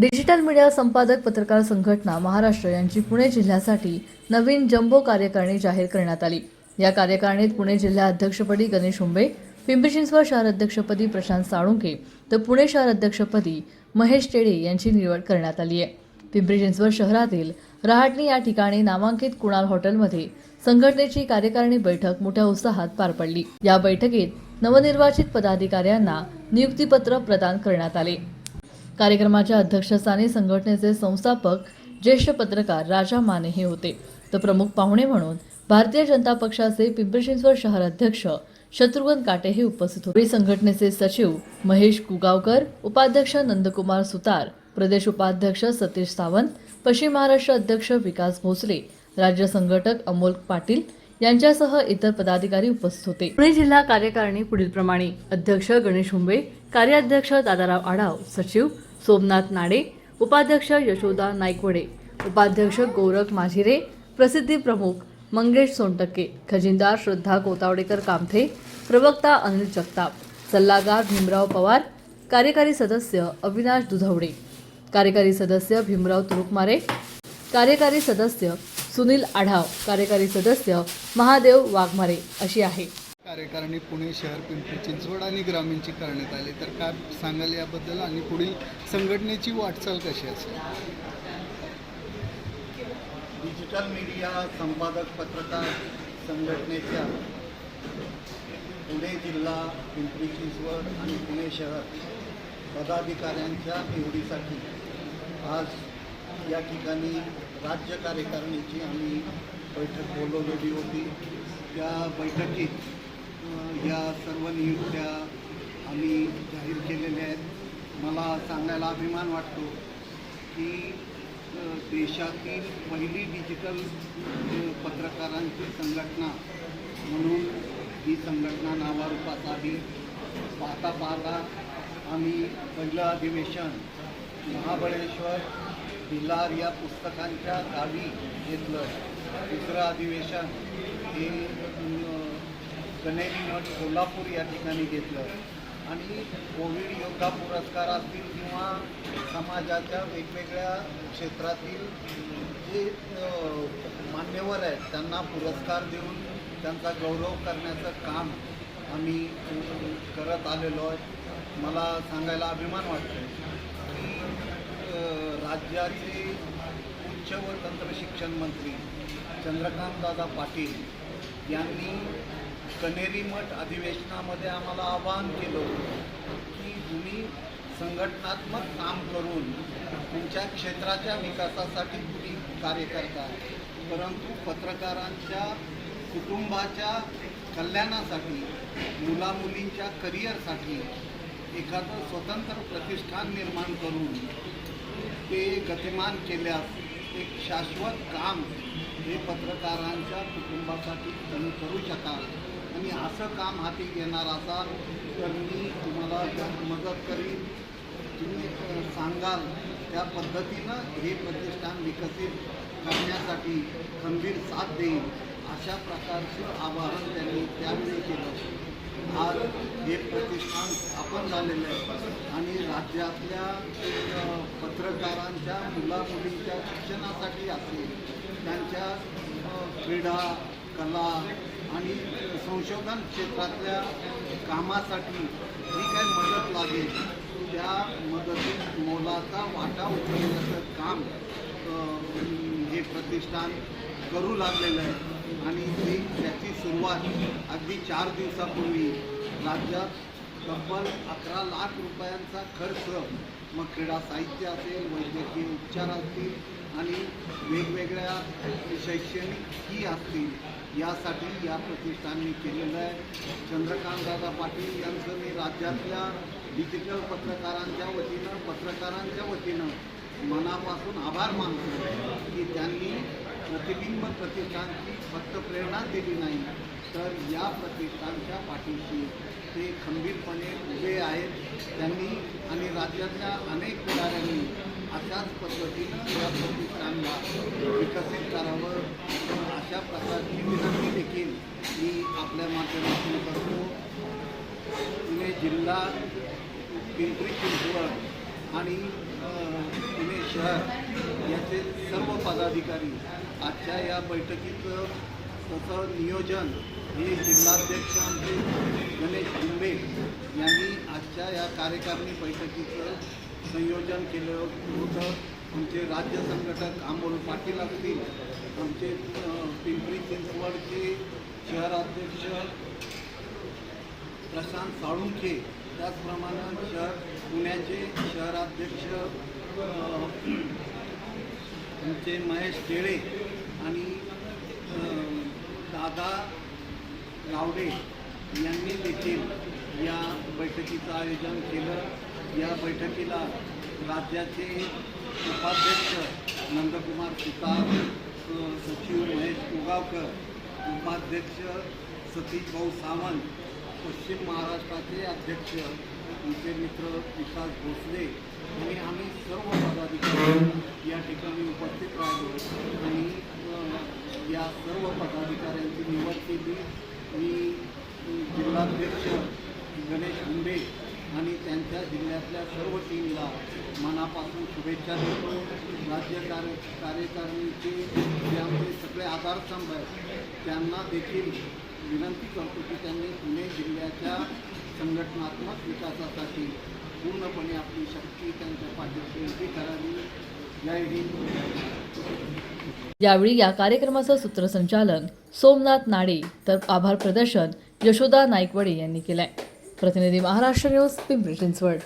Digital media संपादक पत्रकार संघटना महाराष्ट्र यांची पुणे जिल्ह्यासाठी नवीन जम्बो कार्यकारिणी जाहीर करण्यात आली. या कार्यकारिणीत पुणे जिल्हा अध्यक्षपदी गणेश हुंबे पिंपरी चिंचवड शहर अध्यक्षपदी प्रशांत साळुंके तर पुणे शहर अध्यक्षपदी महेश टेडे यांची निवड करण्यात आली आहे. पिंपरी चिंचवड शहरातील रहाटणी या ठिकाणी नामांकित कुणाल हॉटेलमध्ये संघटनेची कार्यकारिणी बैठक मोठ्या उत्साहात पार पडली. या बैठकीत नवनिर्वाचित पदाधिकाऱ्यांना नियुक्तीपत्र प्रदान करण्यात आले. कार्यक्रमाच्या अध्यक्षस्थानी संघटनेचे संस्थापक ज्येष्ठ पत्रकार राजा माने हे होते. तर प्रमुख पाहुणे म्हणून भारतीय जनता पक्षाचे पिंपरी चिंचवड शहर अध्यक्ष शत्रुघ्न काटे हे उपस्थित होते. संघटनेचे सचिव महेश कुगावकर उपाध्यक्ष नंदकुमार सुतार प्रदेश उपाध्यक्ष सतीश सावंत पश्चिम महाराष्ट्र अध्यक्ष विकास भोसले राज्य संघटक अमोल पाटील यांच्यासह इतर पदाधिकारी उपस्थित होते. पुणे जिल्हा कार्यकारिणी पुढील प्रमाणे अध्यक्ष गणेश हुंबे कार्याध्यक्ष दादाराव आढाव सचिव सोमनाथ नाडे उपाध्यक्ष यशोदा नायकवडे उपाध्यक्ष गोरख माझिरे प्रसिद्धी प्रमुख मंगेश सोनटक्के खजिनदार श्रद्धा कोतावडेकर कामथे प्रवक्ता अनिल जगताप सल्लागार भीमराव पवार कार्यकारी सदस्य अविनाश दुधवडे कार्यकारी सदस्य भीमराव तुरुकमारे कार्यकारी सदस्य सुनील आढाव कार्यकारी सदस्य महादेव वाघमारे अशी आहे. कार्यकारिणी पुणे शहर पिंपरी चिंचवड आणि ग्रामीणची करण्यात आली. तर काय सांगाल याबद्दल? आणि पुढील संघटनेची वाटचाल कशी असेल? डिजिटल मीडिया संपादक पत्रकार संघटनेच्या पुणे जिल्हा पिंपरी चिंचवड आणि पुणे शहर पदाधिकाऱ्यांच्या निवडीसाठी आज या ठिकाणी राज्य कार्यकारिणीची आम्ही बैठक बोलवलेली होती. त्या बैठकीत या सर्व नियुक्त्या आम्ही जाहीर केलेल्या आहेत. मला सांगायला अभिमान वाटतो की देशातील पहिली डिजिटल पत्रकारांची संघटना म्हणून ही संघटना नावारूपास आली. पाहता पाहता आम्ही पहिलं अधिवेशन महाबळेश्वर पिलार या पुस्तकांच्या गावी घेतलं. दुसरं अधिवेशन हे कनेरी मठ कोल्हापूर या ठिकाणी घेतलं. आणि कोविड योद्धा पुरस्कार असतील किंवा समाजाच्या वेगवेगळ्या क्षेत्रातील जे मान्यवर आहेत त्यांना पुरस्कार देऊन त्यांचा गौरव करण्याचं काम आम्ही करत आलेलो आहे. मला सांगायला अभिमान वाटतो राज्याचे उच्च व तंत्र शिक्षण मंत्री चंद्रकांतदादा पाटील यांनी कनेरी मठ अधिवेशनामध्ये आम्हाला आवाहन केलं होतं की तुम्ही संघटनात्मक काम करून तुमच्या क्षेत्राच्या विकासासाठी तुम्ही कार्य करता. परंतु पत्रकारांच्या कुटुंबाच्या कल्याणासाठी मुलामुलींच्या करिअरसाठी एखादं स्वतंत्र प्रतिष्ठान निर्माण करून ते गतिमान केल्यास एक शाश्वत काम हे पत्रकारांच्या कुटुंबासाठी तुम्ही करू शकाल. आणि असं काम हाती घेणार असाल तर मी तुम्हाला मदत करीन तुम्ही सांगाल त्या पद्धतीनं हे प्रतिष्ठान विकसित करण्यासाठी खंबीर साथ देईल अशा प्रकारचं आवाहन त्यांनी त्यावेळी केलं. आज हे प्रतिष्ठान स्थापन झालेलं आहे. आणि राज्यातल्या पत्रकारांच्या मुलामुलींच्या शिक्षणासाठी असेल त्यांच्या क्रीडा कला आणि संशोधन क्षेत्रातल्या कामासाठी जी काही मदत लागेल त्या मदतीत मोलाचा वाटा उचलण्याचं काम हे प्रतिष्ठान करू लागलेलं आहे. आणि ती त्याची सुरुवात अगदी चार दिवसापूर्वी राज्यात तब्बल अकरा लाख रुपयांचा खर्च मग क्रीडा साहित्य असेल वैद्यकीय उपचार असतील आणि वेगवेगळ्या शैक्षणिक फी असतील यासाठी या प्रतिष्ठानने केलेलं आहे. चंद्रकांतदादा पाटील यांचं मी राज्यातल्या डिजिटल पत्रकारांच्या वतीनं पत्रकारांच्या वतीनं मनापासून आभार मानतो की त्यांनी प्रतिबिंब प्रतिष्ठांची फक्त प्रेरणा दिली नाही तर या प्रतिष्ठांच्या पाठीशी ते खंबीरपणे उभे आहेत. त्यांनी आणि राज्यातल्या अनेक पुढाऱ्यांनी अशाच पद्धतीनं या प्रतिष्ठानला विकसित करावं. अशा प्रकारची विनंती देखील मी आपल्या माध्यमातून करतो. पुणे जिल्हा पिंपरी चिंचवड आणि पुणे शहर याचे सर्व पदाधिकारी आजच्या या बैठकीचं तसं नियोजन हे जिल्हाध्यक्ष आमचे गणेश आंबे यांनी आजच्या या कार्यकारिणी बैठकीचं संयोजन केलं होतं. आमचे राज्य संघटक अमोल पाटील असतील आमचे पिंपरी चिंचवडचे शहराध्यक्ष प्रशांत साळुंखे त्याचप्रमाणे शहर पुण्याचे शहराध्यक्ष आमचे महेश टेळे आणि दादा गावडे यांनी देखील या बैठकीचं आयोजन केलं. या बैठकीला राज्याचे उपाध्यक्ष नंदकुमार सुतार सचिव महेश उगावकर उपाध्यक्ष सतीश भाऊ सावंत पश्चिम महाराष्ट्राचे अध्यक्ष आमचे मित्र विकास भोसले आणि आम्ही सर्व पदाधिकारी या ठिकाणी उपस्थित राहिलो आणि या सर्व पदाधिकाऱ्यांची निवड केली मी जिल्हाध्यक्ष गणेश मुंडे आणि त्यांच्या जिल्ह्यातल्या सर्व टीमला मनापासून शुभेच्छा देतो. राज्य कार्य कार्यकारिणीचे जे आमचे सगळे आधारस्तंभ आहेत त्यांना देखील विनंती करतो की त्यांनी पुणे जिल्ह्याच्या संघटनात्मक विकासासाठी पूर्णपणे आपली शक्ती त्यांच्या पाठीशी उभी करावी. यावेळी या कार्यक्रमाचं सूत्रसंचालन सोमनाथ नाडे तर आभार प्रदर्शन यशोदा नाईकवडे यांनी केलंय. प्रतिनिधी महाराष्ट्र न्यूज पिंपरी चिंचवड.